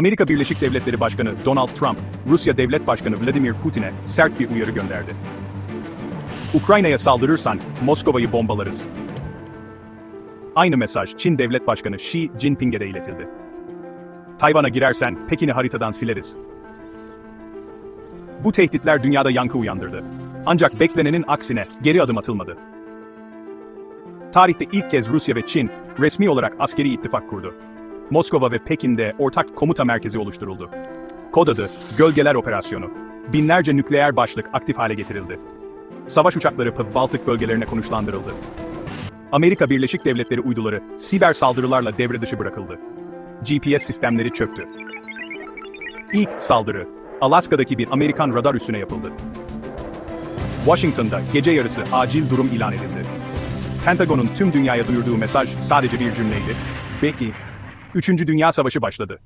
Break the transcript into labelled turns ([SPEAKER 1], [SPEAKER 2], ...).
[SPEAKER 1] Amerika Birleşik Devletleri Başkanı Donald Trump, Rusya Devlet Başkanı Vladimir Putin'e sert bir uyarı gönderdi. Ukrayna'ya saldırırsan Moskova'yı bombalarız. Aynı mesaj Çin Devlet Başkanı Xi Jinping'e de iletildi. Tayvan'a girersen Pekin'i haritadan sileriz. Bu tehditler dünyada yankı uyandırdı. Ancak beklenenin aksine geri adım atılmadı. Tarihte ilk kez Rusya ve Çin resmi olarak askeri ittifak kurdu. Moskova ve Pekin'de ortak komuta merkezi oluşturuldu. Kod adı, Gölgeler Operasyonu. Binlerce nükleer başlık aktif hale getirildi. Savaş uçakları PV Baltık bölgelerine konuşlandırıldı. Amerika Birleşik Devletleri uyduları siber saldırılarla devre dışı bırakıldı. GPS sistemleri çöktü. İlk saldırı, Alaska'daki bir Amerikan radar üssüne yapıldı. Washington'da gece yarısı acil durum ilan edildi. Pentagon'un tüm dünyaya duyurduğu mesaj sadece bir cümleydi. Becky, 3. Dünya Savaşı başladı.